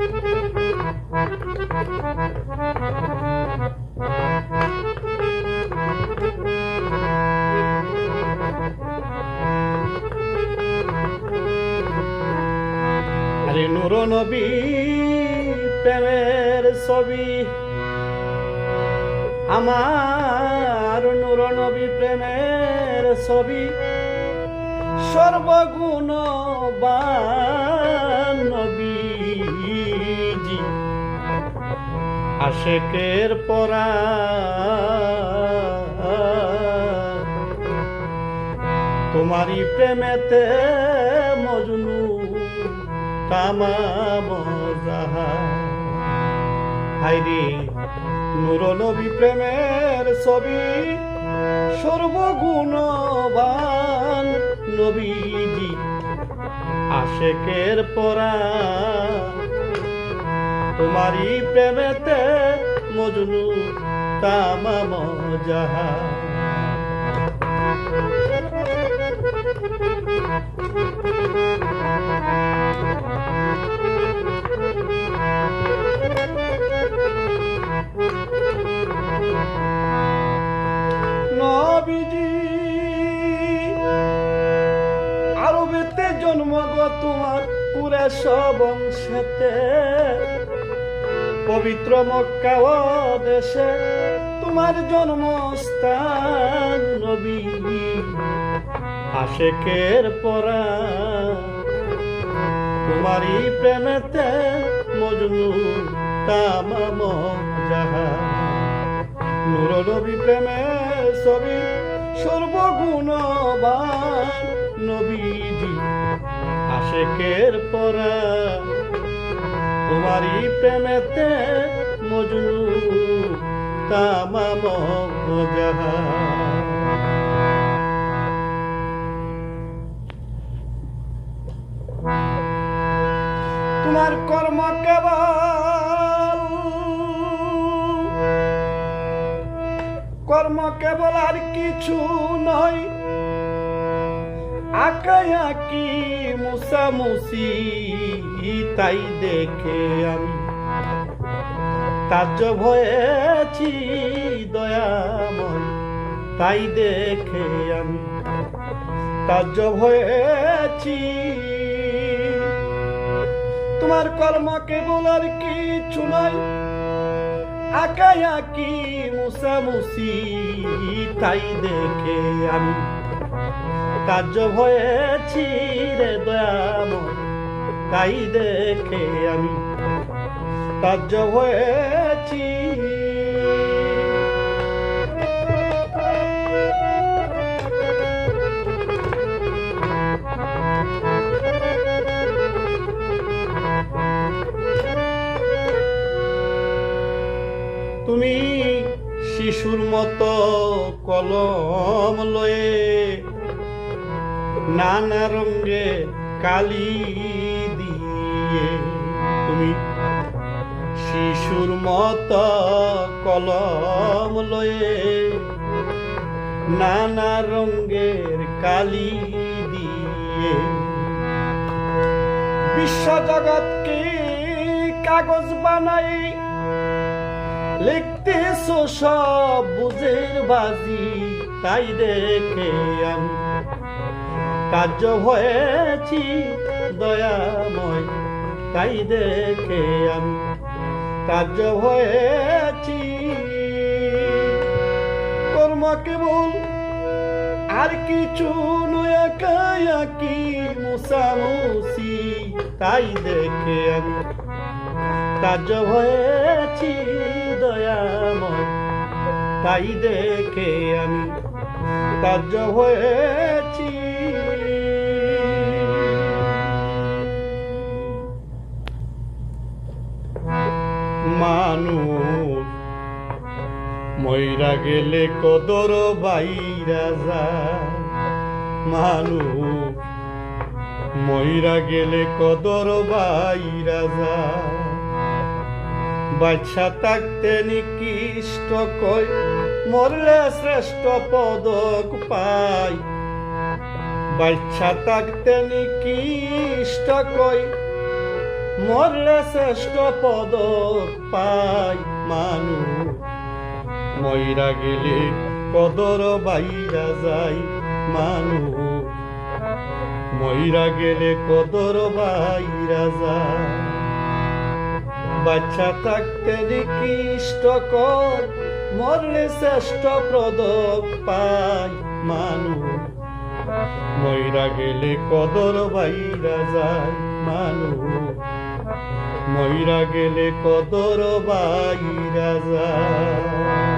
আরে নুর নবী ছবি। আমার নুর নবী প্রেমের ছবি। সর্বগুণ নবীজি আশেকের পরা। তোমারই প্রেমেতে মজনু তামাম নুর নবী প্রেমের ছবি সর্বগুণবান নবীজি। আশেকের পরা। তোমারই প্রেমেতে মজনু তামাম জাহা নবীজি আরবেতে জন্মগ তোমার কুরেশ বংশেতে। পবিত্র মক্কা ও দেশে তোমার জন্মস্থান নবী। আশেকের পরা, তোমারই প্রেমেতে মজনু তামাম যাহা নুর নবী প্রেমের ছবি সর্বগুণবান নবীজি। আশেকের পরা তোমারই প্রেমেতে মজনু তোমার কর্ম কেবল কর্ম কেবল আর কিছু নয়। আকাই আকি মুসামুসি তাই দেখে আমি। তাজ্য ভয়েছি দয়াময়, তাই দেখে আমি। তাজ্য ভয়েছি। তোমার কর্ম কেবল আর কিছু নয়। আকাই আকি মুসামুসি তাই দেখে আমি। কার্য হয়েছি রে দয়াময় তাই দেখে আমি কার্য হয়েছি তুমি শিশুর মতো কলম লয়ে নানা রঙে কালি দিয়ে। তুমি শিশুর মতো কলম লয়ে নানা রঙের কালি দিয়ে। বিশ্ব জগৎকে কাগজ বানাই লিখতেছো সব বুঝের বাজি, তাই দেখে আমি কার্য হয়েছি দয়াময়, তাই দেখে আমি কার্য হয়েছি। কর্ম কেবল আর কিছু নয় কায়া কি মুসামুসি তাই দেখে আমি কার্য হয়েছি দয়াময়, তাই দেখে আমি কার্য হয়েছি মানুষ। ময়রা গেলে কদর বাইরা যায়। মানুষ। ময়রা গেলে কদর বাইরা যায়। বাচ্চা থাকতে নিকৃষ্ট কই মরলে শ্রেষ্ঠ পদক পাই বাচ্চা থাকতে নিকৃষ্ট কই মরলে শ্রেষ্ঠ পদ পাই মানুষ ময়রা গেলে কদর বাইরা যাই মানুষ ময়রা গেলে কদর বাইরা যায়। বাচ্চা থাকতে নিকৃষ্ট কর, মরলে শ্রেষ্ঠ প্রদক পাই মানুষ ময়রা গেলে কদর বাইরা যায় মানুষ ময়রা গেলে কদর বাইরা যায়।